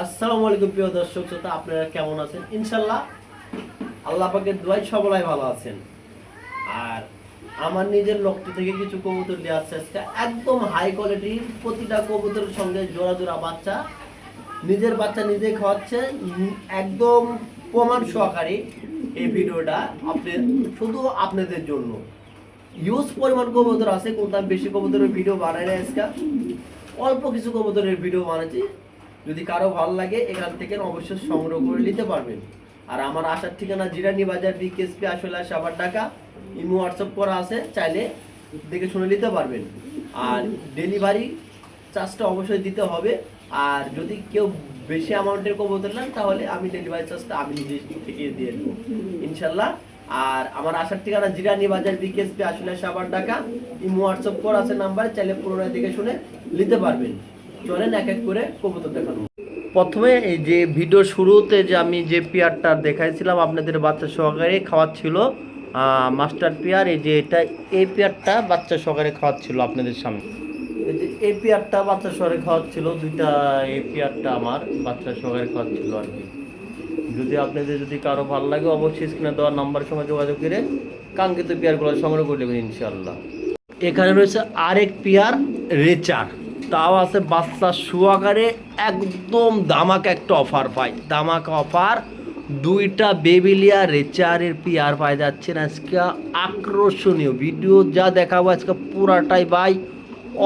আসসালামু আলাইকুম প্রিয় দর্শক শ্রোতা, আপনারা কেমন আছেন? ইনশাল্লাহ আল্লাহ পাকের দোয়াই সবাই ভালো আছেন। আর আমার নিজের লক্ষ্য থেকে কিছু কবুতর নিয়ে আসছে আজকে। একদম হাই কোয়ালিটির প্রতিটা কবুতরের সঙ্গে জোড়া জোড়া বাচ্চা। নিজের বাচ্চা নিজেই খাওয়াচ্ছে একদম প্রমাণ সহকারী এই ভিডিওটা আপনি শুধু আপনাদের জন্য। ইউজ পরিমাণ কবুতর আছে কোনটা বেশি কবুতরের ভিডিও বানাই না আজকে। অল্প কিছু কবুতরের ভিডিও বানাচ্ছি। যদি কারও ভালো লাগে, এখান থেকে অবশ্যই সংগ্রহ করে নিতে পারবেন। আর আমার আসার ঠিকানা জিরানি বাজার বিকেএসপি আসলে সাবার টাকা ইমো হোয়াটসঅ্যাপ করা আছে, চাইলে দেখে শুনে নিতে পারবেন। আর ডেলিভারি চার্জটা অবশ্যই দিতে হবে। আর যদি কেউ বেশি অ্যামাউন্টের কবুতর নেন, তাহলে আমি ডেলিভারি চার্জটা আমি নিজে থেকে দিয়ে দেবো। ইনশাল্লাহ। আর আমার আসার ঠিকানা জিরানি বাজার বিকেএসপি আসলে সাবার টাকা ইমো হোয়াটসঅ্যাপ করা আছে নাম্বার, চাইলে পুরোনো দেখে শুনে নিতে পারবেন। চলেন এক এক করে কবুতর দেখানো। প্রথমে এই যে ভিডিও শুরুতে যে আমি যে পেয়ারটা দেখাইছিলাম আপনাদের বাচ্চা সহকারে খাওয়াচ্ছিল মাস্টার পেয়ার এই যে এটা এই পেয়ারটা বাচ্চা সহকারে খাওয়াচ্ছিল আপনাদের সামনে। এই যে এই পেয়ারটা বাচ্চা সহকারে খাওয়াচ্ছিল দুইটা এই পেয়ারটা আমার বাচ্চা সহকারে খাওয়াচ্ছিল আর কি। যদি আপনাদের যদি কারও ভালো লাগে অবশ্যই স্ক্রিনে দেওয়ার নাম্বারের সঙ্গে যোগাযোগ করে কাঙ্ক্ষিত পেয়ারগুলো সংগ্রহ করে নেবেন ইনশাল্লাহ এখানে রয়েছে আরেক পেয়ার রেচার। তাও আছে বাচ্চা সুয়াকারে একদম দামাক একটা অফার পাই। দামাক অফার দুইটা বেবিলিয়া রেচারের পেয়ার পাই যাচ্ছেন আজকে আকর্ষণীয় ভিডিও যা দেখাবো আজকে পুরাটাই ভাই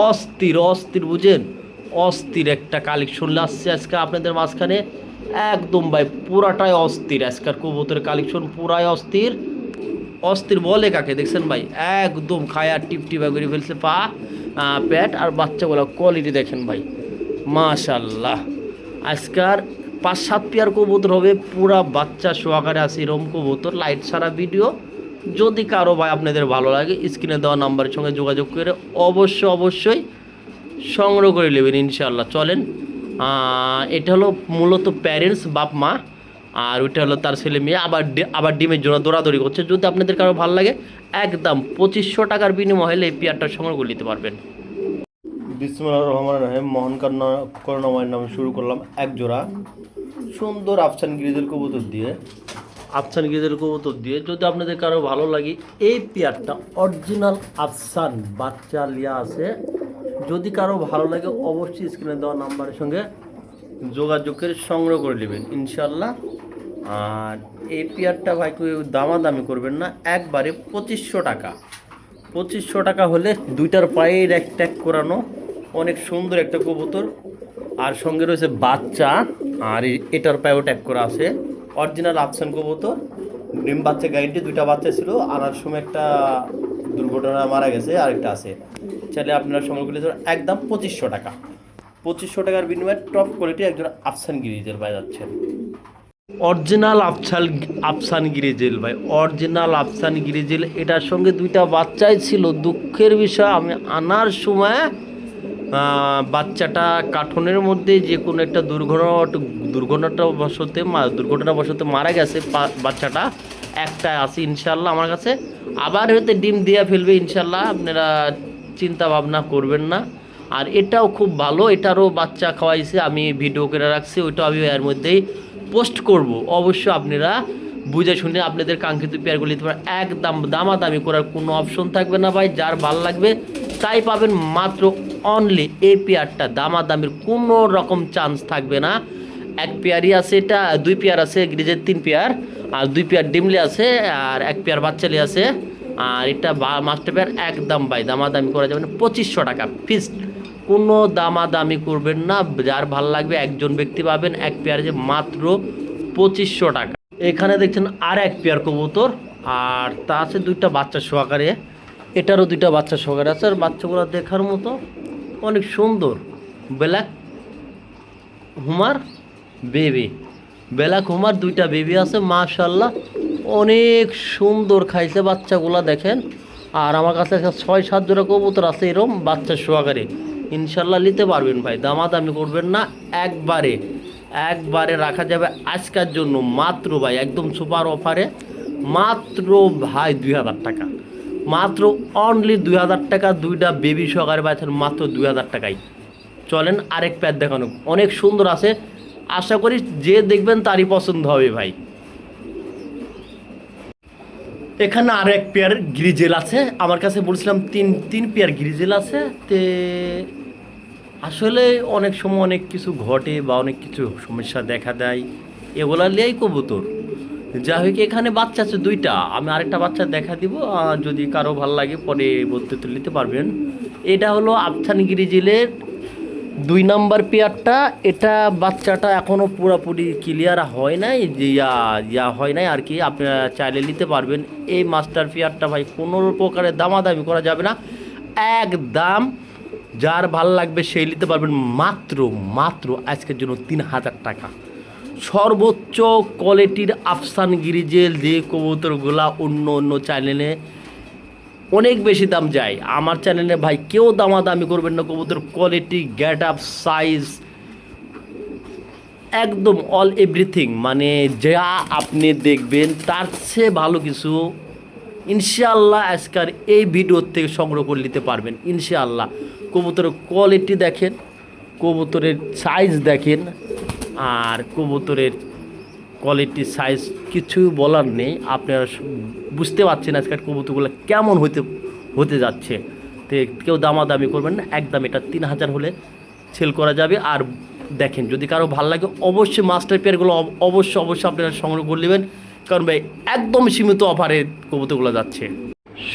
অস্থির অস্থির, বুঝেন? অস্থির একটা কালেকশন লাগছে আজকে আপনাদের মাঝখানে। একদম ভাই পুরাটাই অস্থির আজকের কবুতরের কালেকশন পুরাই অস্থির। অস্থির বলে কাকে, দেখছেন ভাই? একদম খায়া টিপ টিপা করে ফেলছে, পা। পেট আর বাচ্চাগুলো কোয়ালিটি দেখেন ভাই। মাশাল্লাহ আজকার পাঁচ, সাত পেয়ার কবুতর হবে, পুরা বাচ্চা সোয়াকারে আছে এরম কবুতর লাইট সারা ভিডিও যদি কারও ভাই আপনাদের ভালো লাগে স্ক্রিনে দেওয়া নাম্বারের সঙ্গে যোগাযোগ করে অবশ্য অবশ্যই সংগ্রহ করে নেবেন ইনশাল্লাহ চলেন এটা হলো মূলত প্যারেন্টস বাপ, মা। আর ওইটা হলো তার ছেলে মেয়ে আবার আবার ডিমের জন্য দৌড়াদৌড়ি করছে। যদি আপনাদের কারও ভালো লাগে একদম পঁচিশশো টাকার বিনিময় হলে এই পেয়ারটা সংগ্রহ করে নিতে পারবেন। বিসমুল্লাহ রহমান রহিম মোহন করুণাময়ের নামে শুরু করলাম এক জোড়া। সুন্দর আফসান গিরিজের কবুতর দিয়ে। আফসান গিরিজের কবুতর দিয়ে যদি আপনাদের কারও ভালো লাগে এই পেয়ারটা অরিজিনাল আফসান বাচ্চা লিয়া আছে। যদি কারও ভালো লাগে অবশ্যই স্ক্রিনে দেওয়া নাম্বারের সঙ্গে যোগাযোগের সংগ্রহ করে নেবেন। ইনশাল্লাহ আর এই পেয়ারটা ভাই কেউ দামাদামি করবেন না, একবারে পঁচিশশো টাকা। পঁচিশশো টাকা হলে দুইটার পায়ে এক ট্যাগ করানো, অনেক সুন্দর একটা কবুতর। আর সঙ্গে রয়েছে বাচ্চা, আর এটার পায়েও ট্যাগ করা আছে। অরিজিনাল আফসান কবুতর, ডিম বাচ্চা গাড়িতে দুইটা বাচ্চা ছিল, আনার সময় একটা দুর্ঘটনা মারা গেছে, আরেকটা আছে। চাইলে আপনারা সংগ্রহ করলে একদম পঁচিশশো টাকা। পঁচিশশো টাকার বিনিময়ে টপ কোয়ালিটি একজন আফসান গিরিজের পায়ে যাচ্ছেন। অরিজিনাল আফসাল আফসান গিরিজেল ভাই, অরিজিনাল আফসান গিরিজেল এটার সঙ্গে দুইটা বাচ্চাই ছিল। দুঃখের বিষয়, আমি আনার সময় বাচ্চাটা কাঠনের মধ্যে যে কোনো একটা দুর্ঘটনা দুর্ঘটনাটা বসতে দুর্ঘটনা বসতে মারা গেছে বাচ্চাটা। একটা আছে, ইনশাল্লাহ আমার কাছে। আবার হয়তো ডিম দিয়ে ফেলবে, ইনশাল্লাহ। আপনারা চিন্তা ভাবনা করবেন না। আর এটাও খুব ভালো, এটারও বাচ্চা খাওয়াইছে, আমি ভিডিও করে রাখছি, ওইটাও আমি এর মধ্যেই পোস্ট করব। অবশ্যই আপনারা বুঝে শুনে আপনাদের কাঙ্ক্ষিত পেয়ারগুলি পারেন। একদম দামাদামি করার কোনো অপশন থাকবে না ভাই। যার ভালো লাগবে তাই পাবেন মাত্র অনলি এই পেয়ারটা। দামাদামির কোনো রকম চান্স থাকবে না। এক পেয়ারই আছে এটা, দুই পেয়ার আছে গ্রিজের তিন পেয়ার, আর দুই পেয়ার ডিমলি আছে, আর এক পেয়ার বাচ্চালি আছে। আর এটা মাস্টার পেয়ার একদম ভাই, দামাদামি করা যাবে না। পঁচিশশো টাকা ফিক্সড কোনো দামাদামি করবেন না, যার ভালো লাগবে একজন ব্যক্তি পাবেন এক পেয়ার যে মাত্র পঁচিশশো টাকা। এখানে দেখছেন আর এক পেয়ার কবুতর, আর তা আছে দুইটা বাচ্চা সহকারে, এটারও দুইটা বাচ্চা সহকারে আছে, আর বাচ্চাগুলো দেখার মতো অনেক সুন্দর। Black homer baby, black homer দুইটা বেবি আছে মাশাল্লাহ অনেক সুন্দর খাইছে বাচ্চাগুলা দেখেন। আর আমার কাছে ছয়, সাত জোড়া কবুতর আছে এরম বাচ্চা সোয়াগারে ইনশাল্লাহ নিতে পারবেন ভাই, দামাদামি করবেন না, একবারে একবারে রাখা যাবে আজকার জন্য মাত্র ভাই, একদম সুপার অফারে মাত্র ভাই দুই হাজার টাকা। মাত্র অনলি দুই হাজার টাকা, দুইটা বেবি সহকারে পাচ্ছেন মাত্র দুই হাজার টাকাই। চলেন আরেক প্যাড দেখানো, অনেক সুন্দর আছে, আশা করি যে দেখবেন তারই পছন্দ হবে ভাই। এখানে আর এক পেয়ার গ্রিজেল আছে। আমার কাছে বলছিলাম তিন তিন পেয়ার গ্রিজেল আছে। তে আসলে অনেক সময় অনেক কিছু ঘটে বা অনেক কিছু সমস্যা দেখা দেয়। এগুলা লিয়েই কবুতর। যা হোক, এখানে বাচ্চা আছে দুইটা। আমি আরেকটা বাচ্চা দেখা দিব যদি কারও ভালো লাগে, পরে বলতে তো নিতে পারবেন। এটা হলো আফথান গিরিজিলের দুই নাম্বার পেয়ারটা, এটা বাচ্চাটা এখনও পুরোপুরি ক্লিয়ার হয় নাই, যে ইয়া ইয়া হয় নাই, আর কি আপনারা চাইলে নিতে পারবেন। এই মাস্টার পেয়ারটা ভাই কোনো প্রকারের দামাদামি করা যাবে না। এক দাম যার ভালো লাগবে সেই নিতে পারবেন মাত্র মাত্র আজকের জন্য তিন হাজার টাকা। সর্বোচ্চ কোয়ালিটির আফসান গিরিজেল যে কবুতরগুলা অন্য অন্য চ্যানেলে অনেক বেশি দাম যায়। আমার চ্যানেলে ভাই কেউ দামাদামি করবেন না, কবুতর কোয়ালিটি গেট আপ সাইজ একদম অল এভরিথিং মানে যা আপনি দেখবেন, তার চেয়ে ভালো কিছু ইনশাআল্লাহ আজকার এই ভিডিও থেকে সংগ্রহ করে নিতে পারবেন, ইনশাআল্লাহ। কবুতরের কোয়ালিটি দেখেন, কবুতরের সাইজ দেখেন, আর কবুতরের কোয়ালিটি সাইজ কিছু বলার নেই। আপনারা বুঝতে পারছেন আজকের কবুতরগুলো কেমন হতে হতে যাচ্ছে। তো কেউ দামাদামি করবেন না, একদম এটা তিন হাজার হলে সেল করা যাবে। আর দেখেন, যদি কারও ভালো লাগে, অবশ্যই মাস্টার পেয়ারগুলো অব- অবশ্যই অবশ্যই আপনারা সংগ্রহ করে নেবেন। কারণ ভাই, একদম সীমিত অফারে কবুতরগুলো যাচ্ছে।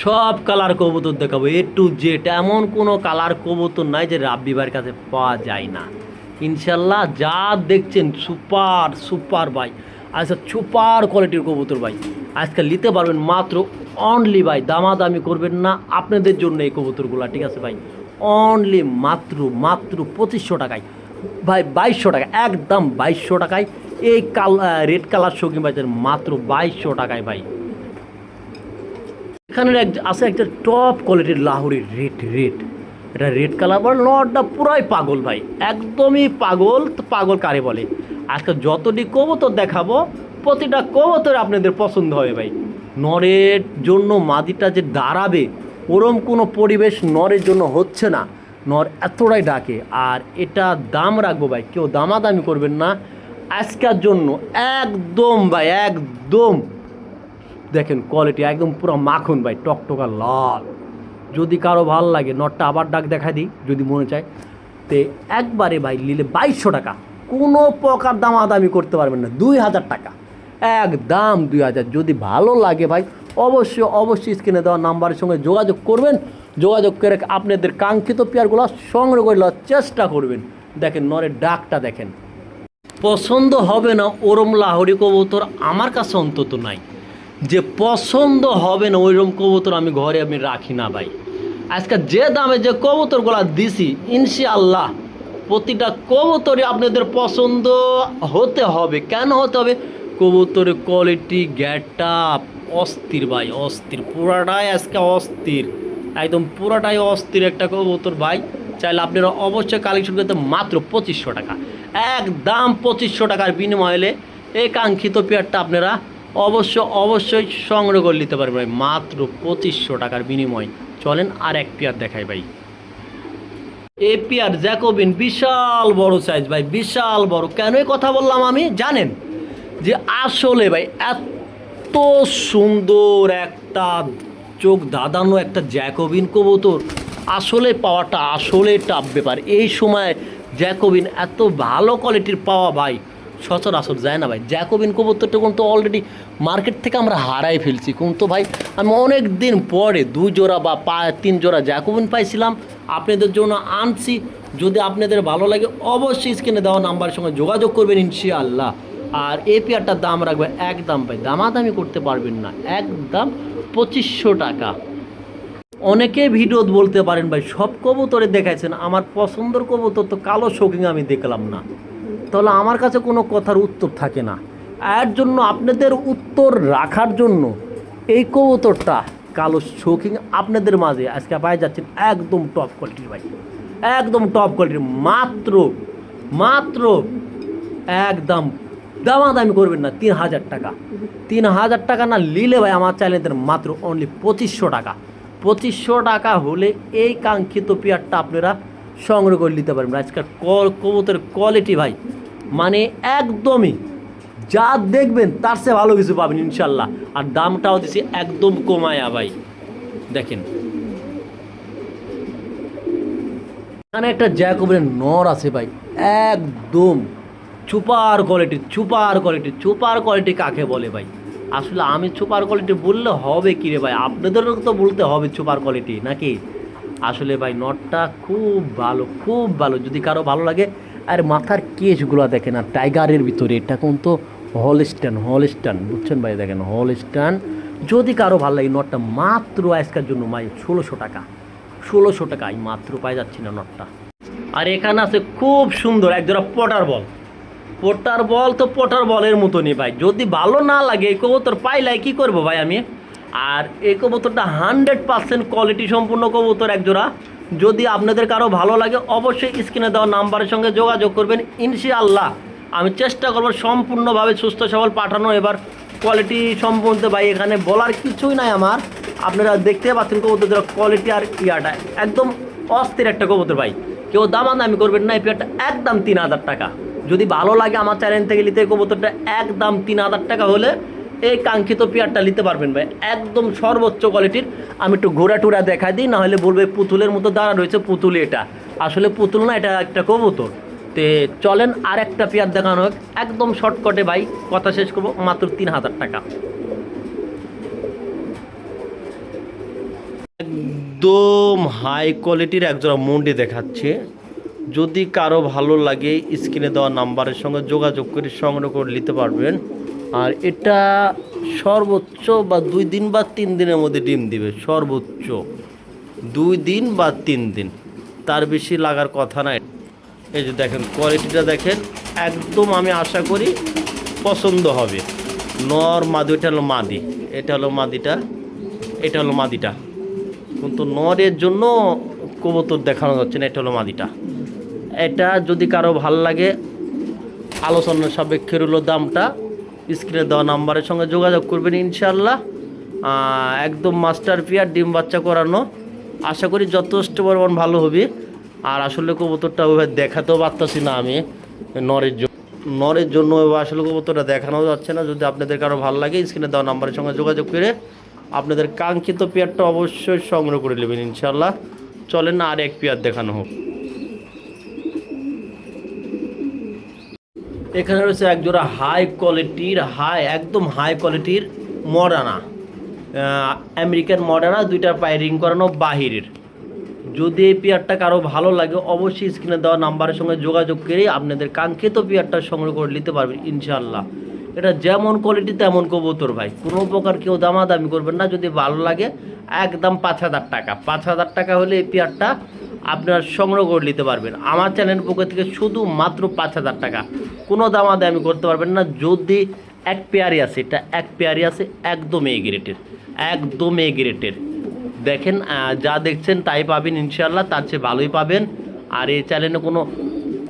সব কালার কবুতর দেখাবো এ টু জেড এমন কোনো কালার কবুতর নাই যে রাব্বি ভাইয়ের কাছে পাওয়া যায় না। ইনশাল্লাহ যা দেখছেন সুপার সুপার ভাই। আচ্ছা সুপার কোয়ালিটির কবুতর ভাই। আজকাল নিতে পারবেন মাত্র অনলি ভাই, দামাদামি করবেন না। আপনাদের জন্য এই কবুতরগুলো, ঠিক আছে ভাই? অনলি মাত্র মাত্র পঁচিশশো টাকায়। ভাই, বাইশশো টাকা, একদম বাইশশো টাকায়। এই কাল রেড কালার শৌখিন বাজার মাত্র বাইশশো টাকায় ভাই। এখানে এক, আছে একটা টপ কোয়ালিটির লাহোরের রেড রেড এটা রেড কালার বলে নটটা পুরাই পাগল ভাই। একদমই পাগল পাগল কারে বলে? আজকে যতটি কবুতর দেখাবো, প্রতিটা কবুতর আপনাদের পছন্দ হবে ভাই। নরের জন্য মাদিটা যে দাঁড়াবে, ওরম কোনো পরিবেশ নরের জন্য হচ্ছে না। নর এতটাই ডাকে, আর এটা দাম রাখব ভাই, কেউ দামাদামি করবেন না। আজকের জন্য একদম ভাই, একদম। দেখেন কোয়ালিটি একদম পুরো মাখন ভাই, টকটকা লাল। যদি কারও ভালো লাগে নটটা আবার ডাক দেখা দিই, যদি মনে চায়। তে একবারে ভাই নিলে বাইশশো টাকা। কোনো প্রকার দামাদামি করতে পারবেন না। দুই হাজার টাকা। একদম দুই হাজার। যদি ভালো লাগে ভাই, অবশ্যই অবশ্যই স্ক্রিনে দেওয়া নাম্বারের সঙ্গে যোগাযোগ করবেন। যোগাযোগ করে আপনাদের কাঙ্ক্ষিত পেয়ারগুলো সংগ্রহ করে নেওয়ার চেষ্টা করবেন। দেখেন, নরের ডাকটা দেখেন। পছন্দ হবে না ওরম লাহরি কবুতর আমার কাছে অন্তত নাই। যে পছন্দ হবে না ওইরকম কবুতর আমি ঘরে আমি রাখি না ভাই। আজকে যে দামে যে কবুতরগুলো দিছি, ইনশাআল্লাহ প্রতিটা কবুতরই আপনাদের পছন্দ হতে হবে। কেন হতে হবে? কবুতরের কোয়ালিটি গ্যাটটা অস্থির ভাই, অস্থির। পুরাটাই আজকে অস্থির। একদম পুরাটাই অস্থির একটা কবুতর ভাই। চাইলে আপনারা অবশ্যই কালেকশন করতে মাত্র পঁচিশশো টাকা। একদম পঁচিশশো টাকার বিনিময়ে হলে এই কাঙ্ক্ষিত পেয়ারটা আপনারা অবশ্য অবশ্যই সংগ্রহ করে নিতে পারবেন ভাই। মাত্র পঁচিশশো টাকার বিনিময়। চলেন আর এক পেয়ার দেখাই ভাই। এই পেয়ার জ্যাকোবিন বিশাল বড় সাইজ ভাই, বিশাল বড়। কেনই কথা বললাম আমি? জানেন যে আসলে ভাই, এত সুন্দর একটা চোখ, দাদানো একটা জ্যাকোবিন কবুতর। আসলে পাওয়াটা আসলে টাপ ব্যাপার। এই সময় জ্যাকোবিন এত ভালো কোয়ালিটির পাওয়া ভাই, সচরাচর যায় না ভাই। জ্যাকোবিন কবুতরটা কিন্তু অলরেডি মার্কেট থেকে আমরা হারাই ফেলছি। কিন্তু ভাই, আমি অনেক দিন পরে দুই জোড়া বা পা তিন জোড়া জ্যাকোবিন পাইছিলাম। আপনাদের জন্য আনছি। যদি আপনাদের ভালো লাগে, অবশ্যই স্ক্রিনে দেওয়া নাম্বারের সঙ্গে যোগাযোগ করবেন ইনশাআল্লাহ। আর এই পেয়ারটার দাম রাখবে একদম ভাই, দামাদামি করতে পারবেন না। একদম পঁচিশশো টাকা। অনেকে ভিডিও বলতে পারেন ভাই, সব কবুতরে দেখাইছেন, আমার পছন্দের কবুতর তো কালো শৌকিং আমি দেখলাম না। তাহলে আমার কাছে কোনো কথার উত্তর থাকে না। এর জন্য আপনাদের উত্তর রাখার জন্য এই কবুতরটা কালো শৌকিং আপনাদের মাঝে আজকে পাই যাচ্ছেন একদম টপ কোয়ালিটির ভাই। একদম টপ কোয়ালিটির মাত্র মাত্র একদম দামাদামি করবেন না, তিন হাজার টাকা। তিন হাজার টাকা না নিলে ভাই আমার চ্যানেলের মাত্র অনলি পঁচিশশো টাকা। পঁচিশশো টাকা হলে এই কাঙ্ক্ষিত পেয়ারটা আপনারা সংগ্রহ করে নিতে পারবেন। আজকাল কল কবুতরের কোয়ালিটি ভাই মানে একদমই যা দেখবেন, তার চেয়ে ভালো কিছু পাবেন ইনশাল্লাহ। আর দামটাও দিছি একদম কমায়া ভাই। দেখেন। এখানে একটা জ্যাকোবের নর আছে ভাই। একদম super quality super quality super quality কাকে বলে ভাই? আসলে আমি সুপার কোয়ালিটি বললে হবে কি রে ভাই? আপনাদেরও তো বলতে হবে সুপার কোয়ালিটি, নাকি? আসলে ভাই নটটা খুব ভালো খুব ভালো। যদি কারও ভালো লাগে আর মাথার কেসগুলো দেখেন, আর টাইগারের ভিতরে এটা কোন কিন্তু হলস্টান হলস্টান বুঝছেন ভাই? দেখেন হলস্টান যদি কারও ভালো লাগে নটটা, মাত্র আজকের জন্য ভাই ষোলোশো টাকা। ষোলোশো টাকা আমি মাত্র পাই যাচ্ছি না নটটা। আর এখানে আছে খুব সুন্দর, একজোড়া পটার বল। পটার বল তো পটার বলের মতনই ভাই। যদি ভালো না লাগে, এই কবুতর পাইলাই কি করব ভাই আমি? আর এই কবুতরটা হান্ড্রেড পার্সেন্ট কোয়ালিটি সম্পূর্ণ কবুতর, একজোড়া যদি আপনাদের কারও ভালো লাগে, অবশ্যই স্ক্রিনে দেওয়া নাম্বারের সঙ্গে যোগাযোগ করবেন, ইনশাআল্লাহ। আমি চেষ্টা করব সম্পূর্ণভাবে সুস্থ সবল পাঠানো। এবার কোয়ালিটি সম্বন্ধে ভাই, এখানে বলার কিছুই নাই আমার। আপনারা দেখতে পাচ্ছেন কবুতরদের কোয়ালিটি আর ইয়াটা। একদম অস্থির একটা কবুতর ভাই। কেউ দামাদামি করবেন না, এই পেয়ারটা একদম তিন হাজার টাকা। যদি ভালো লাগে আমার চ্যানেল থেকে নিতে কবুতরটা একদম তিন হাজার টাকা হলে এই কাঙ্ক্ষিত পেয়ারটা নিতে পারবেন ভাই। একদম সর্বোচ্চ কোয়ালিটির। আমি একটু ঘোরা টুরা দেখাই দিই, নাহলে বলবে পুতুলের মতো দাঁড়া রয়েছে পুতুল এটা। আসলে পুতুল না, এটা একটা কবুতর। তে চলেন আর একটা পেয়ার দেখানো হোক। একদম শর্টকটে ভাই, কথা শেষ করব, মাত্র তিন হাজার টাকা। একদম হাই কোয়ালিটির একজোড়া মন্ডি দেখাচ্ছে। যদি কারও ভালো লাগে স্ক্রিনে দেওয়া নাম্বারের সঙ্গে যোগাযোগ করে সংগ্রহ করে নিতে পারবেন। আর এটা সর্বোচ্চ বা দুই দিন বা তিন দিনের মধ্যে ডিম দিবে, সর্বোচ্চ। দুই দিন বা তিন দিন। তার বেশি লাগার কথা নাই। এই যে দেখেন কোয়ালিটিটা দেখেন, একদম আমি আশা করি পছন্দ হবে। নর মাদি, এটা হলো মাদি। এটা হলো মাদিটা, এটা হলো মাদিটা। কিন্তু নরের জন্য কবুতর দেখানো যাচ্ছে না, এটা হলো মাদিটা। এটা যদি কারও ভালো লাগে, আলোচনার সাপেক্ষে হলো দামটা। স্ক্রিনে দেওয়া নাম্বারের সঙ্গে যোগাযোগ করবেন ইনশাল্লাহ একদম মাস্টার পিয়ার ডিম বাচ্চা করানো। আশা করি যথেষ্ট পরিমাণ ভালো হবে। আর আসলে কবুতরটা ওইভাবে দেখাতেও পারতাছি না আমি নরের জন্য। নরের জন্য আসলে কবুতরটা দেখানো যাচ্ছে না। যদি আপনাদের কারও ভালো লাগে, স্ক্রিনে দেওয়া নাম্বারের সঙ্গে যোগাযোগ করে আপনাদের কাঙ্ক্ষিত পেয়ারটা অবশ্যই সংগ্রহ করে নেবেন ইনশাল্লাহ চলেন আর এক পেয়ার দেখানো হোক। এখানে রয়েছে একজোড়া হাই কোয়ালিটির হাই একদম হাই কোয়ালিটির মডানা। আমেরিকান মডানা, দুইটা পায়ে রিং করানো বাহিরের। যদি এই পেয়ারটা কারও ভালো লাগে, অবশ্যই স্ক্রিনে দেওয়া নাম্বারের সঙ্গে যোগাযোগ করে আপনাদের কাঙ্ক্ষিত পেয়ারটা সংগ্রহ করে নিতে পারবেন ইনশাল্লাহ এটা যেমন কোয়ালিটি তেমন কবুতর ভাই। কোনো প্রকার কেউ দামাদামি করবেন না। যদি ভালো লাগে, একদম পাঁচ হাজার টাকা। পাঁচ হাজার টাকা হলে এই পেয়ারটা আপনার সংগ্রহ করে নিতে পারবেন। আমার চ্যানেল পক্ষ থেকে শুধু মাত্র পাঁচ হাজার টাকা। কোনো দামাদামি করতে পারবেন না। যদি এক পেয়ারি আছে, এটা এক পেয়ারি আছে, একদম এ গ্রেটের একদম এ গ্রেটের দেখেন যা দেখছেন তাই পাবেন ইনশাল্লাহ তার চেয়ে ভালোই পাবেন। আর এই চ্যানেলে কোনো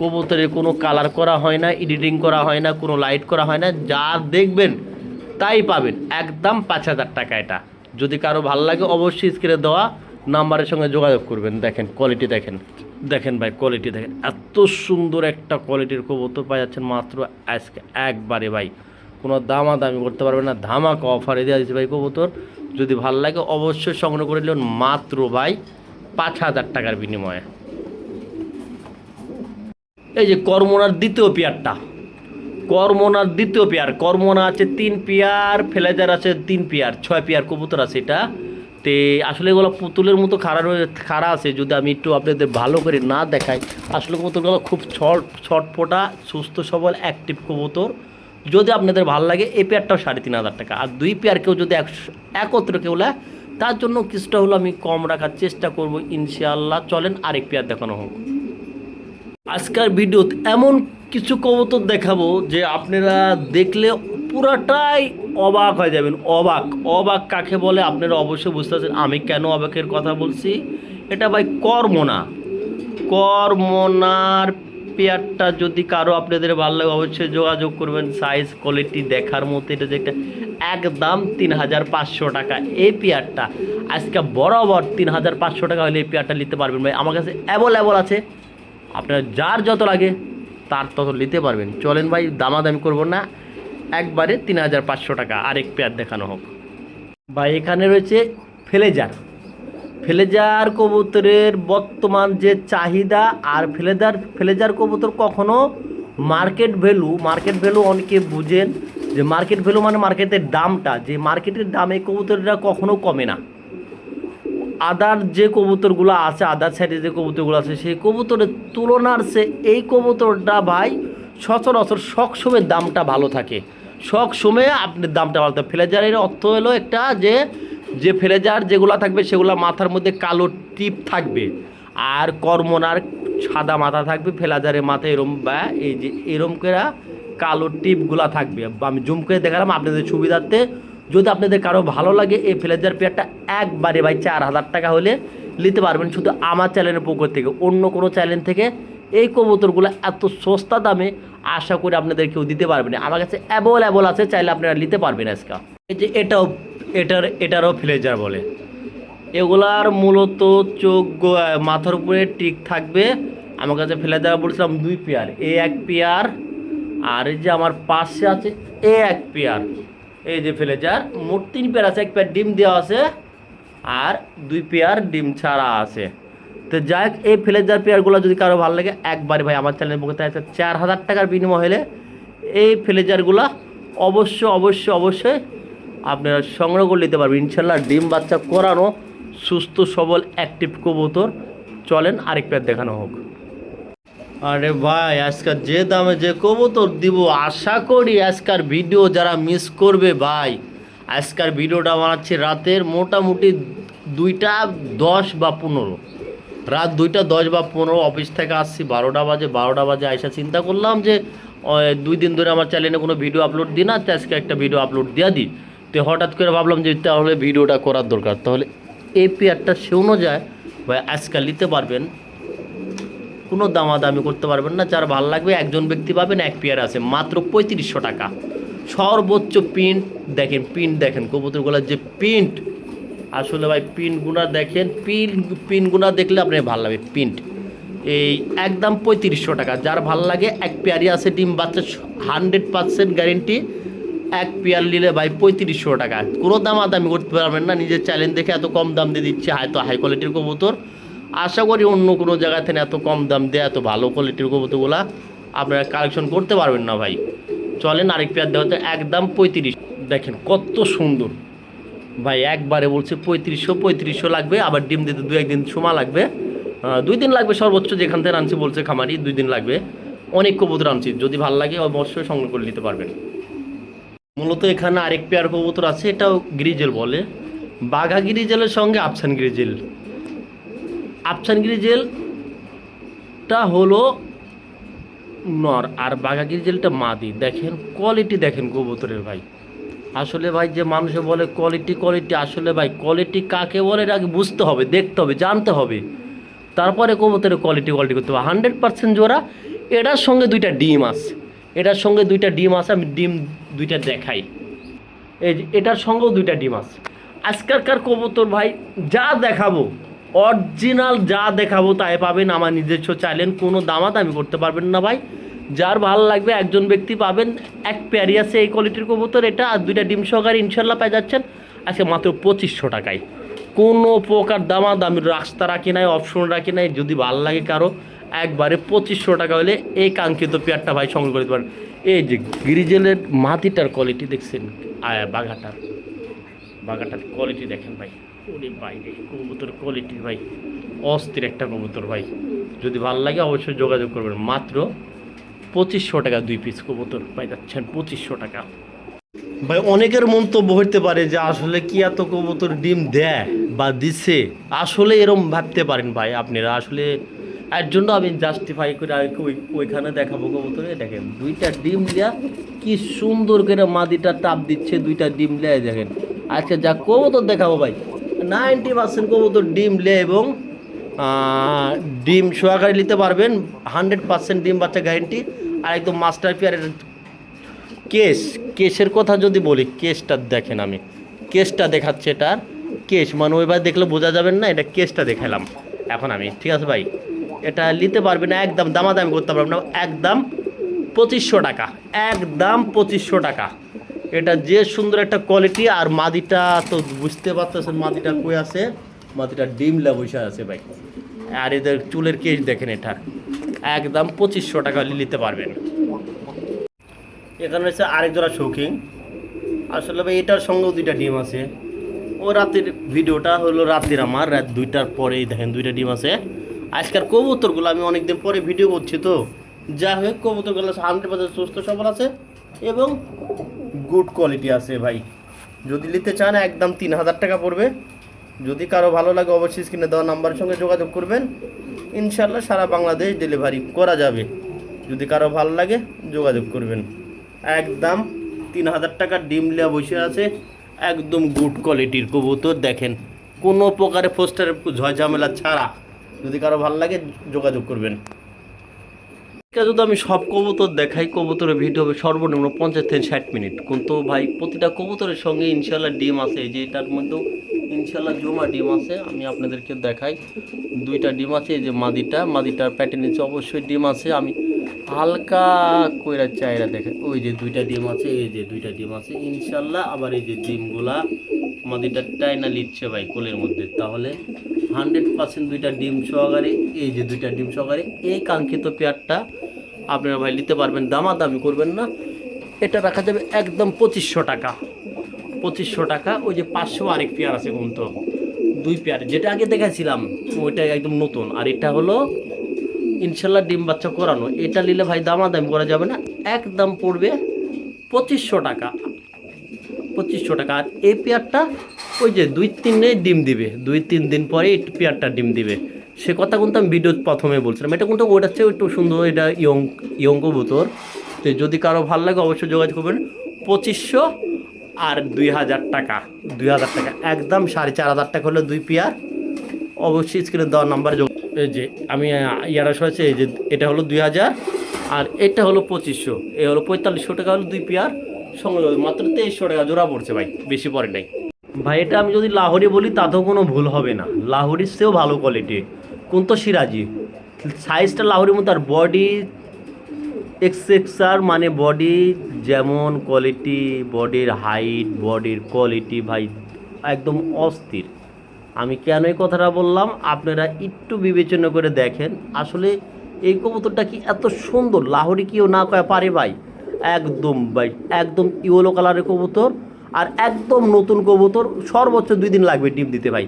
কবুতরের কোনো কালার করা হয় না এডিটিং করা হয় না, কোনো লাইট করা হয় না, যা দেখবেন তাই পাবেন। একদম পাঁচ হাজার টাকা এটা। যদি কারও ভালো লাগে, অবশ্যই স্ক্রিনে দেওয়া। নাম্বারের সঙ্গে যোগাযোগ করবেন, দেখেন কোয়ালিটি দেখেন। দেখেন ভাই কোয়ালিটি দেখেন। এত সুন্দর একটা কোয়ালিটির কবুতর পাওয়া যাচ্ছেন মাত্র আজকে একবারে ভাই। কোনো দামাদামি করতে পারবেন না, ধামাকা অফারে দেওয়া দিচ্ছে ভাই কবুতর। যদি ভালো লাগে অবশ্যই সংগ্রহ করে নিলেন মাত্র ভাই পাঁচ হাজার টাকার বিনিময়ে। এই যে কর্মনার দ্বিতীয় পেয়ারটা। কর্মনার দ্বিতীয় পেয়ার। কর্মনা আছে তিন পেয়ার ফেলেজার আছে তিন পেয়ার, ছয় পেয়ার কবুতর আছে এটা। তে আসলে এগুলো পুতুলের মতো খাড়া রয়ে খাড়া আছে, যদি আমি একটু আপনাদের ভালো করে না দেখাই, আসলে কবুতরগুলো খুব ছট ছটফোটা সুস্থ, সবল অ্যাক্টিভ কবুতর। যদি আপনাদের ভালো লাগে, এই পেয়ারটাও সাড়ে তিন হাজার টাকা। আর দুই পেয়ার কেউ যদি একত্র কেউ নেয়, তার জন্য কিছুটা হলো আমি কম রাখার চেষ্টা করব, ইনশাআল্লাহ। চলেন আরেক পেয়ার দেখানো হোক। আজকের ভিডিওতে এমন কিছু কবুতর দেখাবো যে আপনারা দেখলে পুরাটাই অবাক হয়ে যাবেন, অবাক। অবাক কাকে বলে? আপনারা অবশ্যই বুঝতে পারছেন আমি কেন অবাকের কথা বলছি। এটা ভাই কর্মনা। কর্মনার পেয়ারটা যদি কারও আপনাদের ভালো লাগে, অবশ্যই যোগাযোগ করবেন। সাইজ কোয়ালিটি দেখার মতো এটা যে একটা একদম তিন হাজার পাঁচশো টাকা এই পেয়ারটা। আজকে বরাবর তিন হাজার পাঁচশো টাকা হলে এই পেয়ারটা নিতে পারবেন ভাই। আমার কাছে অ্যাভেলেবল আছে। আপনার যার যত লাগে, তার তত নিতে পারবেন। চলেন ভাই, দামাদামি করব না। একবারে তিন হাজার পাঁচশো টাকা, আরেক পেয়ার দেখানো হোক। বা এখানে রয়েছে ফেলেজার। ফেলেজার কবুতরের বর্তমান যে চাহিদা আর ফেলেজার ফেলেজার কবুতর কখনো মার্কেট ভ্যালু মার্কেট ভ্যালু অনেকে বুঝেন যে মার্কেট ভ্যালু মানে মার্কেটের দামটা, যে মার্কেটের দামে কবুতরটা কখনো কমে না। আদার যে কবুতরগুলো আছে আদার সাইডে যে কবুতরগুলো আছে, সেই কবুতরের তুলনার সে এই কবুতরটা ভাই সচরাচর সবসময় দামটা ভালো থাকে। সবসময় আপনার দামটা ভালো থাকে ফ্লেজারের অর্থ হলো একটা যে যে ফ্লেজার যেগুলো থাকবে সেগুলো মাথার মধ্যে কালো টিপ থাকবে। আর কর্মনার সাদা মাথা থাকবে ফ্লেজারের মাথা এরম বা এই যে এরম করে কালো টিপগুলা থাকবে। আমি জুম করে দেখালাম আপনাদের সুবিধার্থে। যদি আপনাদের কারও ভালো লাগে এই ফ্লেজার পেয়ারটা একবারে ভাই চার হাজার টাকা হলে নিতে পারবেন শুধু আমার চ্যানেলের পুকুর থেকে। অন্য কোনো চ্যানেল থেকে এই কবুতরগুলো এত সস্তা দামে আশা করি আপনাদের কেউ দিতে পারবে না। আমার কাছে অ্যাভেলেবল আছে চাইলে আপনারা নিতে পারবেন আজকে। এই যে এটাও এটার এটারও ফ্লেজার বলে। এগুলার মূলত চোখ মাথার উপরে টিক থাকবে। আমার কাছে ফ্লেজার বলছিলাম দুই পেয়ার এ এক পেয়ার আর এই যে আমার পাশে আছে এ এক পেয়ার। এই যে ফ্লেজার মোট তিন পেয়ার আছে এক পেয়ার ডিম দেওয়া আছে আর দুই পেয়ার ডিম ছাড়া আছে। তো যাই হোক, এই ফ্লেজার পেয়ারগুলো যদি কারও ভালো লাগে একবারে ভাই আমার চ্যানেলের পক্ষে আছে চার হাজার টাকার বিনিময় হলে এই ফ্লেজারগুলো অবশ্য অবশ্য অবশ্যই আপনারা সংগ্রহ করে নিতে পারবেন। ইনশাল্লাহ ডিম বাচ্চা করানো, সুস্থ, সবল অ্যাক্টিভ কবুতর চলেন আরেক পেয়ার দেখানো হোক। আরে ভাই আজকাল যে দামে যে কবুতর দিব, আশা করি আজকার ভিডিও যারা মিস করবে ভাই, আজকার ভিডিওটা বানাচ্ছি রাতের মোটামুটি দুইটা দশ বা পনেরো। রাত দুইটা দশ বা পনেরো অফিস থেকে আসছি, বারোটা বাজে বারোটা বাজে আইসা চিন্তা করলাম যে দুই দিন ধরে আমার চ্যানেলে কোনো ভিডিও আপলোড দিই না, তো আজকে একটা ভিডিও আপলোড দিয়া দিই। তো হঠাৎ করে ভাবলাম যে, তাহলে ভিডিওটা করার দরকার। তাহলে এই পেয়ারটা সে অনুযায়ী ভাই আজকাল নিতে পারবেন। কোনো দামাদামি করতে পারবেন না, যার ভালো লাগবে একজন ব্যক্তি পাবেন, এক পেয়ার আছে, মাত্র পঁয়ত্রিশশো টাকা। সর্বোচ্চ প্রিন্ট দেখেন প্রিন্ট দেখেন, কবুতরগুলোর যে প্রিন্ট আসলে ভাই প্রিন্টগুনা দেখেন, পিন পিনগুনা দেখলে আপনার ভালো লাগবে প্রিন্ট এই একদম পঁয়ত্রিশশো টাকা, যার ভালো লাগে এক পেয়ারই আছে, ডিম বাচ্চা হান্ড্রেড পার্সেন্ট গ্যারেন্টি এক পেয়ার নিলে ভাই পঁয়ত্রিশশো টাকা। কোনো দামাদামি করতে পারবেন না, নিজের চ্যালেঞ্জ দেখে এত কম দাম দিয়ে দিচ্ছে, হয়তো হাই কোয়ালিটির কবুতর। আশা করি অন্য কোনো জায়গা থেকে এত কম দাম দেয়, এত ভালো কোয়ালিটির কবুতরগুলা আপনারা কালেকশন করতে পারবেন না ভাই। চলেন আরেক পেয়ার দেওয়া একদম পঁয়ত্রিশ। দেখেন কত সুন্দর। ভাই, একবারে বলছে পঁয়ত্রিশশো পঁয়ত্রিশশো লাগবে, আবার ডিম দিতে দু একদিন সময় লাগবে। দুই দিন লাগবে সর্বোচ্চ, যেখান থেকে আনছি বলছে খামারি, দুই দিন লাগবে। অনেক কবুতর আনছি, যদি ভালো লাগে অবশ্যই সংগ্রহ করে নিতে পারবেন। মূলত এখানে আরেক পেয়ার কবুতর আছে, এটাও গ্রিজেল বলে। বাঘা গ্রিজেলের সঙ্গে আফসান গ্রিজেল। আফসান গ্রিজেলটা হলো নর, আর বাঘা গ্রিজেলটা মাদি। দেখেন কোয়ালিটি দেখেন কবুতরের ভাই। আসলে ভাই, যে মানুষে বলে কোয়ালিটি কোয়ালিটি আসলে ভাই কোয়ালিটি কাকে বলে এটা আগে বুঝতে হবে, দেখতে হবে, জানতে হবে। তারপরে কবুতরের কোয়ালিটি কোয়ালিটি করতে হবে। হান্ড্রেড পার্সেন্ট জোড়া, এটার সঙ্গে দুইটা ডিম আছে। এটার সঙ্গে দুইটা ডিম আছে, আমি ডিম দুইটা দেখাই। এই এটার সঙ্গেও দুইটা ডিম আছে। আজকালকার কবুতর ভাই, যা দেখাবো অরিজিনাল যা দেখাবো, তাই পাবেন। আমার নিজস্ব চাইলেন কোনো দামাত আমি করতে পারবেন না ভাই। যার ভালো লাগবে একজন ব্যক্তি পাবেন। এক প্যারি আছে এই কোয়ালিটির কবুতর এটা, আর দুইটা ডিম সহকারে ইনশাল্লাহ পেয়ে যাচ্ছেন। আজকে মাত্র পঁচিশশো টাকায়। কোনো প্রকার দামা দামি রাস্তা রাখি নাই অপশন রাখি নাই, যদি ভালো লাগে কারও, একবারে পঁচিশশো টাকা হলে এই কাঙ্ক্ষিত পেয়ারটা ভাই সংগ্রহ করতে পারেন। এই যে গ্রিজেলের মাটিটার কোয়ালিটি দেখছেন বাঘাটার। বাঘাটার কোয়ালিটি দেখেন ভাই। ওরে ভাই রে, কবুতর কোয়ালিটি ভাই। অস্থির একটা কবুতর ভাই। যদি ভালো লাগে অবশ্যই যোগাযোগ করবেন। মাত্র পঁচিশশো টাকা দুই পিস কবুতর পাই যাচ্ছেন, পঁচিশশো টাকা। ভাই, অনেকের মন্তব্য হতে পারে যে আসলে কি এত কবুতর ডিম দেয় বা দিছে? আসলে এরম ভাবতে পারেন ভাই আপনারা। আসলে এর জন্য আমি জাস্টিফাই করে ওইখানে দেখাবো কবুতরে। দেখেন, দুইটা ডিম লিয়া কি সুন্দর করে মাদিটা টাপ দিচ্ছে, দুইটা ডিম লিয়া দেখেন। আচ্ছা যা কবুতর দেখাবো ভাই নাইনটি পার্সেন্ট কবুতর ডিম লে এবং ডিম সহকারে নিতে পারবেন, হান্ড্রেড পার্সেন্ট ডিম বাচ্চা গ্যারেন্টি, আর একদম মাস্টার পিয়ারের কেস, কেসের কথা যদি বলি, কেসটা দেখেন আমি। কেসটা দেখাচ্ছে এটার কেস মানে ওইবার দেখলে বোঝা যাবেন না, এটা কেসটা দেখালাম। এখন আমি, ঠিক আছে ভাই? এটা নিতে পারবে না একদম দামাদামি করতে পারবেন না, একদম পঁচিশশো টাকা, একদম পঁচিশশো টাকা। এটা যে সুন্দর একটা কোয়ালিটি আর মাদিটা তো বুঝতে পারতেছেন মাদিটা কই আছে? মাদিটা ডিমলা বসে আছে ভাই। আর এদের চুলের কেস দেখেন এটা। একদম পঁচিশশো টাকা নিতে পারবেন। এখানে হচ্ছে আরেক জোড়া শৌখিন। আসলে ভাই, এটার সঙ্গেও দুইটা ডিম আছে। ও রাতের ভিডিওটা হলো রাতের আমার, রাত দুইটার পরেই দেখেন দুইটা ডিম আছে। আজকাল কবুতরগুলো আমি অনেকদিন পরে ভিডিও করছি তো। যা হোক, কবুতরগুলো হান্ড্রেড পার্সেন্ট সুস্থ, সবল আছে এবং গুড কোয়ালিটি আছে ভাই। যদি নিতে চান, একদম তিন হাজার টাকা পড়বে। যদি কারও ভালো লাগে অবশ্যই স্ক্রিনে দেওয়া নাম্বারের সঙ্গে যোগাযোগ করবেন। ইনশাল্লাহ সারা বাংলাদেশ ডেলিভারি করা যাবে। যদি কারও ভালো লাগে, যোগাযোগ করবেন। একদম তিন হাজার টাকার ডিম লিয়া বসে আছে, একদম গুড কোয়ালিটির কবুতর, দেখেন। কোনো প্রকারে পোস্টারের ঝয় ঝামেলা ছাড়া। যদি কারও ভালো লাগে, যোগাযোগ করবেন। যদি আমি সব কবুতর দেখাই, কবুতরের ভিডিও হবে সর্বনিম্ন পঞ্চাশ থেকে ষাট মিনিট। কিন্তু ভাই, প্রতিটা কবুতরের সঙ্গে ইনশাল্লাহ ডিম আছে। এই যে এটার মধ্যেও ইনশাল্লাহ জমা ডিম আছে, আমি আপনাদেরকে দেখাই। দুইটা ডিম আছে, এই যে মাদিটা। মাদিটার প্যাটার্ন অবশ্যই ডিম আছে। আমি হালকা কইরা চাইরা দেখেন ওই যে দুইটা ডিম আছে, এই যে দুইটা ডিম আছে, ইনশাল্লাহ আবার এই যে ডিমগুলা মাদিটা টাইনা লিচ্ছে ভাই কোলের মধ্যে। তাহলে হান্ড্রেড পার্সেন্ট দুইটা ডিম সহকারে, এই যে দুইটা ডিম সহকারে, এই কাঙ্ক্ষিত পেয়ারটা আপনারা ভাই নিতে পারবেন। দামাদামি করবেন না। এটা রাখা যাবে একদম পঁচিশশো টাকা। পঁচিশশো টাকা, ওই যে পাঁচশো আরেক পেয়ার আছে কিন্তু দুই পেয়ার, যেটা আগে দেখাছিলাম ওইটা একদম নতুন। আর এটা হলো ইনশাল্লাহ ডিম বাচ্চা করানো। এটা নিলে ভাই দামাদামি করা যাবে না। একদম পড়বে পঁচিশশো টাকা। পঁচিশশো টাকা। আর এই পেয়ারটা ওই যে দুই তিনে ডিম দিবে। দুই তিন দিন পরে এই পেয়ারটা ডিম দিবে। সে কথা কিন্তু আমি ভিডিও প্রথমে বলছিলাম। এটা কিন্তু ওটার চেয়ে একটু সুন্দর, এটা ইয়ং ইয়ং কবুতর। তো যদি কারও ভালো লাগে অবশ্যই যোগাযোগ করবেন। পঁচিশশো আর দুই হাজার টাকা। দুই হাজার টাকা। একদম সাড়ে চার হাজার টাকা হলো দুই পেয়ার। অবশ্যই স্ক্রিনে দেওয়ার নাম্বার যে, আমি শুনেছি এই যে, এটা হলো দুই হাজার, আর এটা হলো পঁচিশশো। এ হলো পঁয়তাল্লিশশো টাকা হলো দুই পেয়ার, সঙ্গে মাত্র তেইশশো টাকা জোড়া পড়ছে ভাই, বেশি পরে নাই। ভাই, এটা আমি যদি লাহোরি বলি, তাতেও কোনো ভুল হবে না। লাহোরির চেয়েও ভালো কোয়ালিটি কোন তো সিরাজি। সাইজটা লাহোরির মতো আর বডি এক্সেক্সার মানে বডি যেমন কোয়ালিটি বডির হাইট বডির কোয়ালিটি ভাই, একদম অস্থির। আমি কেন এই কথাটা বললাম? আপনারা একটু বিবেচনা করে দেখেন। আসলে এই কবুতরটা কি এত সুন্দর? লাহোরি কেউ না কয়া? পারে ভাই। একদম ভাই, একদম ইয়েলো কালারের কবুতর আর একদম নতুন কবুতর। সর্বোচ্চ দুই দিন লাগবে ডিম দিতে ভাই।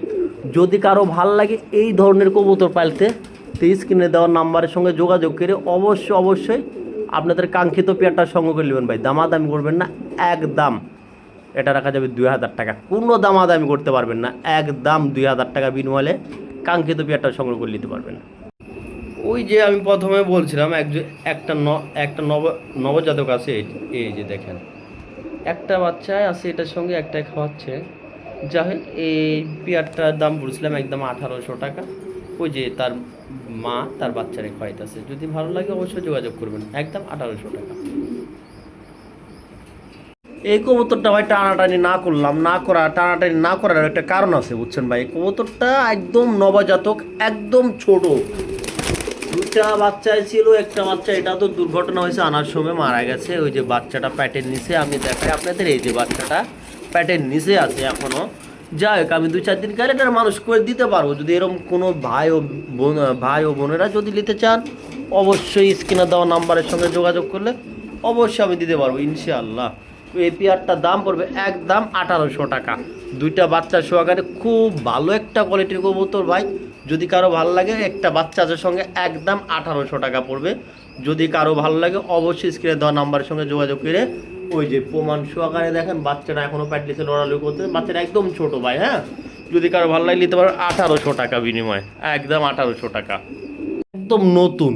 যদি কারও ভালো লাগে এই ধরনের কবুতর পালতে, তো স্ক্রিনে দেওয়ার নাম্বারের সঙ্গে যোগাযোগ করে অবশ্যই অবশ্যই আপনাদের কাঙ্ক্ষিত পেয়ারটার সঙ্গে করে নেবেন ভাই। দামাদামি করবেন না, একদম। এটা রাখা যাবে দুই হাজার টাকা। কোনো দামাদামি করতে পারবেন না। একদম দুই হাজার টাকা বিনিময়ে কাঙ্ক্ষিত পেয়ারটা সংগ্রহ করে নিতে পারবেন। ওই যে আমি প্রথমে বলছিলাম, এক- একটা ন, একটা নব, নবজাতক আছে এই- যে দেখেন। একটা বাচ্চা আছে, এটার সঙ্গে একটাই খাওয়াচ্ছে। যাই হোক, এই পেয়ারটার দাম বলছিলাম একদম আঠারোশো টাকা। ওই যে তার মা তার বাচ্চারে খাওয়াইতেছে। যদি ভালো লাগে অবশ্যই যোগাযোগ করবেন। একদম আঠারোশো টাকা। এই কবুতরটা ভাই টানাটানি না করলাম, না করা, টানাটানি না করার একটা কারণ আছে, বুঝছেন ভাই। কবুতরটা একদম নবজাতক, একদম ছোট। দুটা বাচ্চা ছিল, একটা বাচ্চা, এটা তো দুর্ঘটনা হয়েছে, আনার সময় মারা গেছে। ওই যে বাচ্চাটা প্যাটের নিচে, আমি দেখাই আপনাদের, এই যে বাচ্চাটা প্যাটের নিচে আছে এখনও। যাই হোক, আমি দুই চার দিন গেলে এটা মানুষ করে দিতে পারব। যদি এরকম কোনো ভাই ও বোন, ভাই ও বোনেরা যদি নিতে চান, অবশ্যই স্ক্রিনে দেওয়া নাম্বারের সঙ্গে যোগাযোগ করলে অবশ্যই আমি দিতে পারব, ইনশাআল্লাহ। এই পেয়ারটার দাম পড়বে একদম আঠারোশো টাকা। দুইটা বাচ্চা সহকারে খুব ভালো একটা কোয়ালিটির কবুতর ভাই। যদি কারও ভালো লাগে, একটা বাচ্চাদের সঙ্গে একদম আঠারোশো টাকা পড়বে। যদি কারও ভালো লাগে, অবশ্যই স্ক্রিনে দেওয়া নাম্বারের সঙ্গে যোগাযোগ করে ওই যে প্রমাণ সহকারে দেখেন, বাচ্চাটা এখনও প্যাটলিসে লড়ালড়ি করতে বাচ্চাটা একদম ছোট ভাই হ্যাঁ? যদি কারও ভালো লাগে, নিতে পারো আঠারোশো টাকা বিনিময়। একদম আঠারোশো টাকা। একদম নতুন।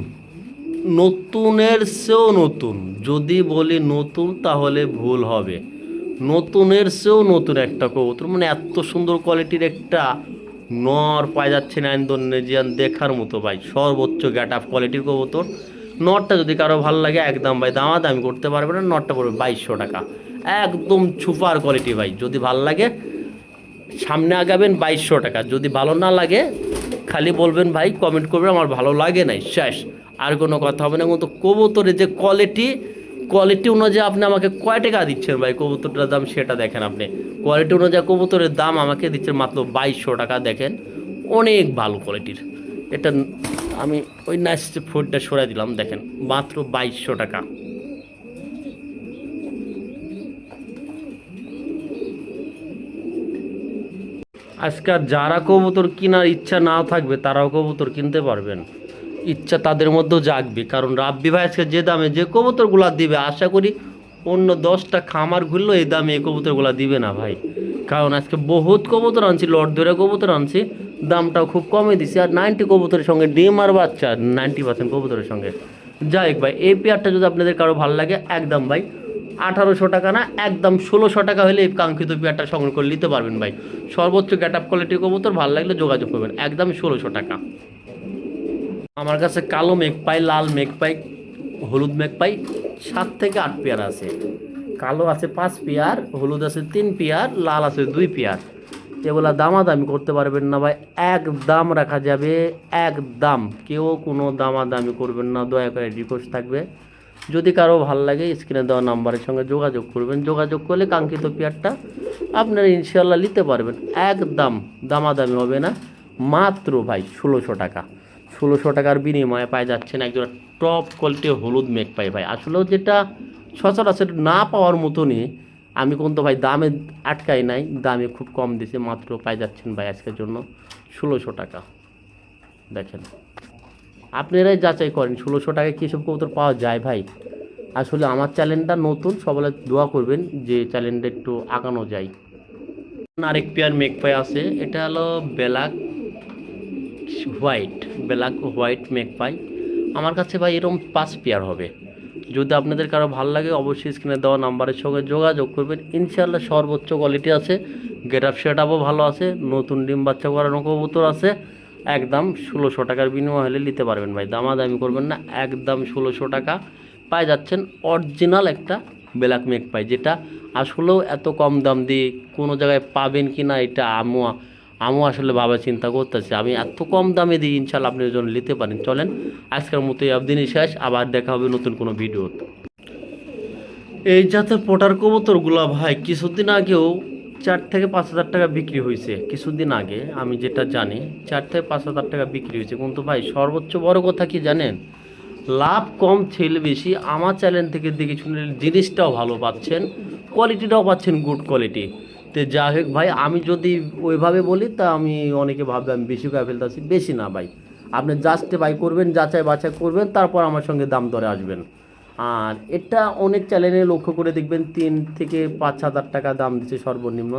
নতুনের চেয়েও নতুন। যদি বলি নতুন, তাহলে ভুল হবে। নতুনের চেয়েও নতুন একটা কবুতর। মানে এত সুন্দর কোয়ালিটির একটা নর পাওয়া যাচ্ছে না ইন্দোনেজিয়ান দেখার মতো ভাই। সর্বোচ্চ গ্যাট আপ কোয়ালিটির কবুতর। নটটা যদি কারও ভালো লাগে, একদম ভাই দামা দামি করতে পারবে না। নটটা পড়বে বাইশশো টাকা। একদম সুপার কোয়ালিটি ভাই। যদি ভালো লাগে, সামনে আগাবেন বাইশশো টাকা। যদি ভালো না লাগে খালি বলবেন, ভাই কমেন্ট করবেন, আমার ভালো লাগে নাই, শেষ। আর কোনো কথা হবে না। কিন্তু কবুতরের যে কোয়ালিটি কোয়ালিটি অনুযায়ী আপনি আমাকে কয় টাকা দিচ্ছেন ভাই কবুতরটার দাম সেটা দেখেন আপনি। কোয়ালিটি অনুযায়ী কবুতরের দাম আমাকে দিচ্ছেন মাত্র বাইশশো টাকা, দেখেন। অনেক ভালো কোয়ালিটির এটা আমি ওই নাইস ফুডটা সরাই দিলাম, দেখেন, মাত্র বাইশশো টাকা। আজকাল যারা কবুতর কেনার ইচ্ছা না থাকবে, তারাও কবুতর কিনতে পারবেন। ইচ্ছা তাদের মধ্যেও জাগবে। কারণ রাব্বি ভাই আজকে যে দামে যে কবুতরগুলা দিবে, আশা করি অন্য দশটা খামার ঘুরলেও এই দামে এই কবুতরগুলা দিবে না ভাই। কারণ আজকে বহুত কবুতর আনছি, লট ধরে কবুতর আনছি, দামটাও খুব কমে দিছি। আর নাইনটি কবুতরের সঙ্গে ডিম আর বাচ্চা নাইনটি পার্সেন্ট কবুতরের সঙ্গে। যাই ভাই, এই পেয়ারটা যদি আপনাদের কারও ভালো লাগে, একদম ভাই আঠারোশো টাকা না, একদম ষোলোশো টাকা হলে এই কাঙ্ক্ষিত পেয়ারটা সংগ্রহ করে নিতে পারবেন ভাই। সর্বোচ্চ গ্যাট আপ কোয়ালিটির কবুতর, ভালো লাগলে যোগাযোগ করবেন। একদম ষোলোশো টাকা। আমার কাছে কালো মেঘ পাই লাল মেঘ পাই হলুদ মেঘ পাই সাত থেকে আট পেয়ার আছে। কালো আছে পাঁচ পেয়ার, হলুদ আছে তিন পেয়ার, লাল আছে দুই পেয়ার। এগুলা দামাদামি করতে পারবেন না ভাই, এক দাম রাখা যাবে, এক দাম। কেউ কোনো দামাদামি করবেন না, দয়া করে রিকোয়েস্ট থাকবে। যদি কারও ভালো লাগে স্ক্রিনে দেওয়া নাম্বারের সঙ্গে যোগাযোগ করবেন। যোগাযোগ করলে কাঙ্ক্ষিত পেয়ারটা আপনারা ইনশাল্লাহ নিতে পারবেন। একদম দামাদামি হবে না। মাত্র ভাই ষোলোশো টাকা। ষোলোশো টাকার বিনিময়ে পাই যাচ্ছেন একজন টপ কোয়ালিটি হলুদ মেঘ পাই ভাই। আসলেও যেটা সচরাচর না পাওয়ার মতনই, আমি কিন্তু ভাই দামে আটকাই নাই, দামে খুব কম দিছে, মাত্র পাই যাচ্ছেন ভাই আজকের জন্য ষোলোশো টাকা। দেখেন। আপনারাই যাচাই করেন, ষোলোশো টাকায় কী সব কবুতর পাওয়া যায় ভাই? আসলে আমার চ্যানেলটা নতুন সবাই দোয়া করবেন যে চ্যানেলটা একটু আগানো যায়। আরেক পেয়ার মেকপাই আছে, এটা হলো black white black white magpie. আমার কাছে ভাই এরকম পাঁচ পেয়ার হবে। যদি আপনাদের কারও ভালো লাগে, অবশ্যই স্ক্রিনে দেওয়া নাম্বারের সঙ্গে যোগাযোগ করবেন। ইনশাল্লাহ সর্বোচ্চ কোয়ালিটি আছে, গেট আপ সেট আপও ভালো আছে, নতুন ডিম বাচ্চা করানো কবুতর আছে। একদম ষোলোশো টাকার বিনিময় হলে নিতে পারবেন ভাই। দামাদামি করবেন না, একদম ষোলোশো টাকা। পাই যাচ্ছেন অরিজিনাল একটা ব্ল্যাক মেক পাই, যেটা আসলেও এত কম দাম দিয়ে কোনো জায়গায় পাবেন কি না, এটা আমু আমু আসলে বাবা চিন্তা করতেছে। আমি এত কম দামে দিই ইনশাল্লাহ আপনি জন্য নিতে পারেন। চলেন, আজকের মতো এই অবদিনই শেষ আবার দেখা হবে নতুন কোনো ভিডিও এই জাতের পোটার কবুতরগুলো ভাই, কিছুদিন আগেও চার থেকে পাঁচ হাজার টাকা বিক্রি হয়েছে। কিছুদিন আগে, আমি যেটা জানি, চার থেকে পাঁচ হাজার টাকা বিক্রি হয়েছে। কিন্তু ভাই, সর্বোচ্চ বড় কথা কি জানেন? লাভ কম ছেল বেশি। আমার চ্যানেল থেকে দেখে শুনে জিনিসটাও ভালো পাচ্ছেন কোয়ালিটিটাও পাচ্ছেন গুড কোয়ালিটি তো যাই হোক ভাই, আমি যদি ওইভাবে বলি, তা আমি অনেকে ভাববে আমি বেশি করে ফেলতেছি। বেশি না ভাই। আপনি জাস্টে বাই করবেন যাচাই বাছাই করবেন, তারপর আমার সঙ্গে দাম দরে আসবেন। আর এটা অনেক চ্যানেলে লক্ষ্য করে দেখবেন তিন থেকে পাঁচ হাজার টাকা দাম দিচ্ছে সর্বনিম্ন।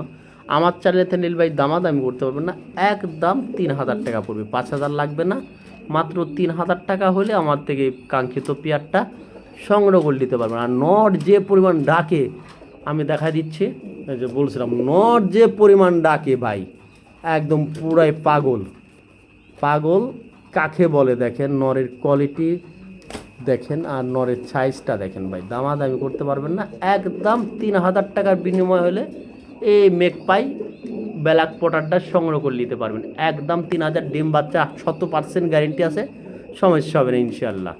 আমার চ্যানেলেতে নীল ভাই দামাদামি করতে পারবেন না, একদম তিন হাজার টাকা পড়বে। পাঁচ হাজার লাগবে না, মাত্র তিন হাজার টাকা হলে আমার থেকে কাঙ্ক্ষিত পেয়ারটা সংগ্রহ করে নিতে পারবেন। আর নট যে পরিমাণ ডাকে, আমি দেখা দিচ্ছি যে বলছিলাম নট যে পরিমাণ ডাকে ভাই, একদম পুরাই পাগল। পাগল কাকে বলে দেখেন, নরের কোয়ালিটি দেখেন আর নরের সাইজটা দেখেন ভাই, দামাদামি করতে পারবেন না। একদম তিন হাজার টাকার বিনিময় হলে এই মেক পাই ব্ল্যাক পটারটা সংগ্রহ করে নিতে পারবেন। একদম তিন হাজার ডিম বাচ্চা, শত পার্সেন্ট গ্যারেন্টি আছে। সমস্যা হবে না ইনশাল্লাহ